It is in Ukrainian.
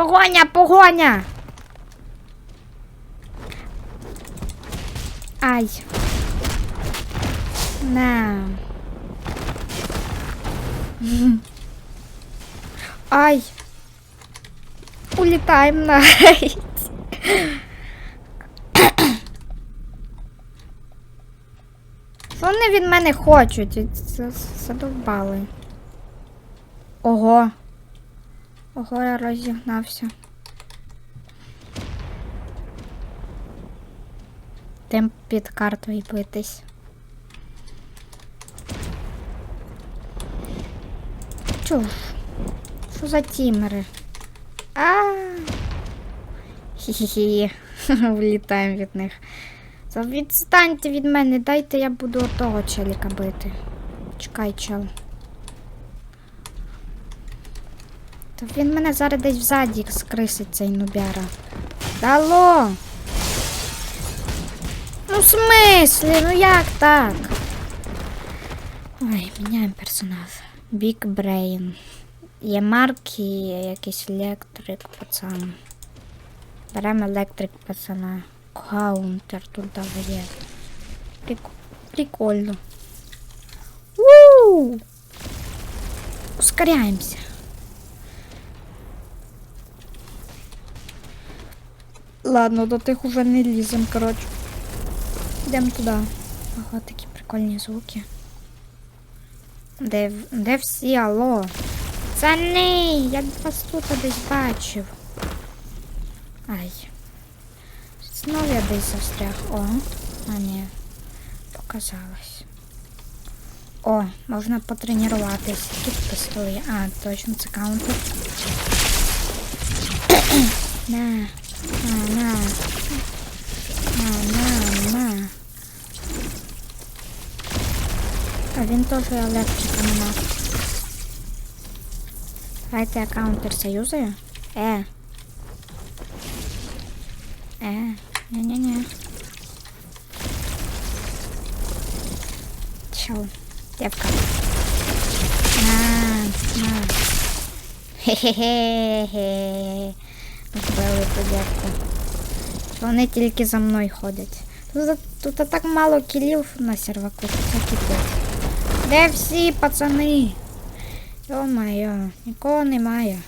Погоня, погоня! Ай. На. Ай. Навіть. Що вони від мене хочуть? Задовбали. Ого. Ого, я розігнався. Тим під картою битись. Чуш. Що за тімери? А. Хі-хі-хі. Влітаємо від них. Відстаньте від мене, дайте я буду того челіка бити. Чекай, чел. Та він мене зараз десь взаді скрисить цей нубяра. Дало! Ну в смислі, ну як так? Ой, міняємо персонаж. Big Brain. Є марки, якийсь електрик, пацан. Беремо електрик пацана. Каунтер тут є. Прик... Прикольно. Ускоряємося. Ладно, до тих уже не лізем, коротше. Йдемо туди. Ага, такі прикольні звуки. Де, де всі, алло? Пацани, я вас тут десь бачив. Ай. Знов я десь застряг. О, а ні. Показалось. О, можна потренуватись. Тут пистоли. А, точно, це каунтер. на, на, на. На, на, на. А він теж електрика нема. Давайте я каунтер союзаю. Е. Е, ні-ні-ні. Чел, девка. На, на. Хе-хе-хе. Вбили ту. Вони тільки за мною ходять. Тут, тут так мало кілів на серваку, це кіпець. Де всі пацани? Йо-моє, нікого немає.